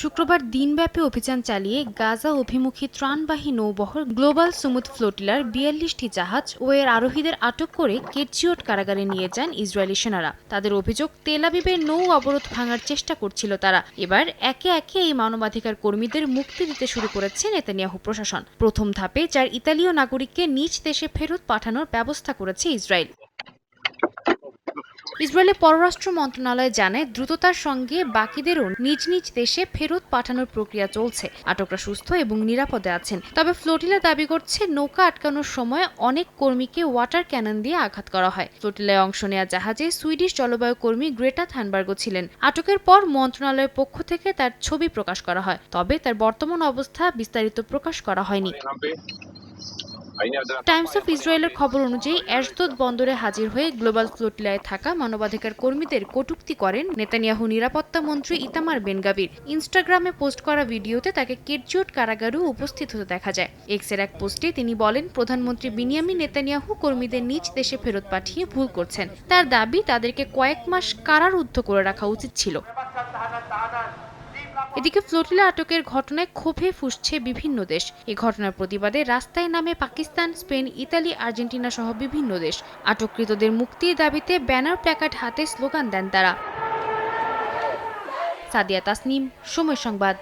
শুক্রবার দিনব্যাপী অভিযান চালিয়ে গাজা অভিমুখী ত্রাণবাহী নৌবহর গ্লোবাল সুমুদ ফ্লোটিলার বিয়াল্লিশটি জাহাজ ও এর আরোহীদের আটক করে কেরচিওট কারাগারে নিয়ে যান ইসরায়েলি সেনারা। তাদের অভিযোগ তেলাবিবের নৌ অবরোধ ভাঙার চেষ্টা করছিল তারা। এবার একে একে এই মানবাধিকার কর্মীদের মুক্তি দিতে শুরু করেছে নেতানিয়াহু প্রশাসন। প্রথম ধাপে চার ইতালীয় নাগরিককে নিজ দেশে ফেরত পাঠানোর ব্যবস্থা করেছে ইসরায়েল। ইসরায়েলের পররাষ্ট্র মন্ত্রণালয় জানায়, দ্রুততার সঙ্গে বাকিদেরও নিজ নিজ দেশে ফেরত পাঠানোর প্রক্রিয়া চলছে। আটকরা সুস্থ এবং নিরাপদে আছেন। তবে ফ্লোটিলা দাবি করছে, নৌকা আটকানোর সময় অনেক কর্মীকে ওয়াটার ক্যানন দিয়ে আঘাত করা হয়। ফ্লোটিলায় অংশ নেওয়া জাহাজে সুইডিশ জলবায়ু কর্মী গ্রেটা থানবার্গও ছিলেন। আটকের পর মন্ত্রণালয়ের পক্ষ থেকে তার ছবি প্রকাশ করা হয়, তবে তার বর্তমান অবস্থা বিস্তারিত প্রকাশ করা হয়নি। টাইমস অফ ইসরায়েলের খবর অনুযায়ী অ্যাশদোদ বন্দরে হাজির হয়ে গ্লোবাল ফ্লোটিলায় থাকা মানবাধিকার কর্মীদের কটূক্তি করেন নেতানিয়াহু নিরাপত্তা মন্ত্রী ইতামার বেনগাবির। ইনস্টাগ্রামে পোস্ট করা ভিডিওতে তাকে কেরচিওট কারাগারেও উপস্থিত হতে দেখা যায়। এক্সের এক পোস্টে তিনি বলেন, প্রধানমন্ত্রী বিনিয়ামিন নেতানিয়াহু কর্মীদের নিজ দেশে ফেরত পাঠিয়ে ভুল করছেন। তার দাবি, তাদেরকে কয়েক মাস কারারুদ্ধ করে রাখা উচিত ছিল। এদিকে ফ্লোটিলা আটকের ঘটনায় ক্ষোভে ফুসছে বিভিন্ন দেশ। এই ঘটনার প্রতিবাদে রাস্তায় নামে পাকিস্তান, স্পেন, ইতালি, আর্জেন্টিনা সহ বিভিন্ন দেশ। আটককৃতদের মুক্তির দাবিতে ব্যানার প্ল্যাকার্ড হাতে স্লোগান দেন তারা। সাদিয়া তাসনিম, সময় সংবাদ।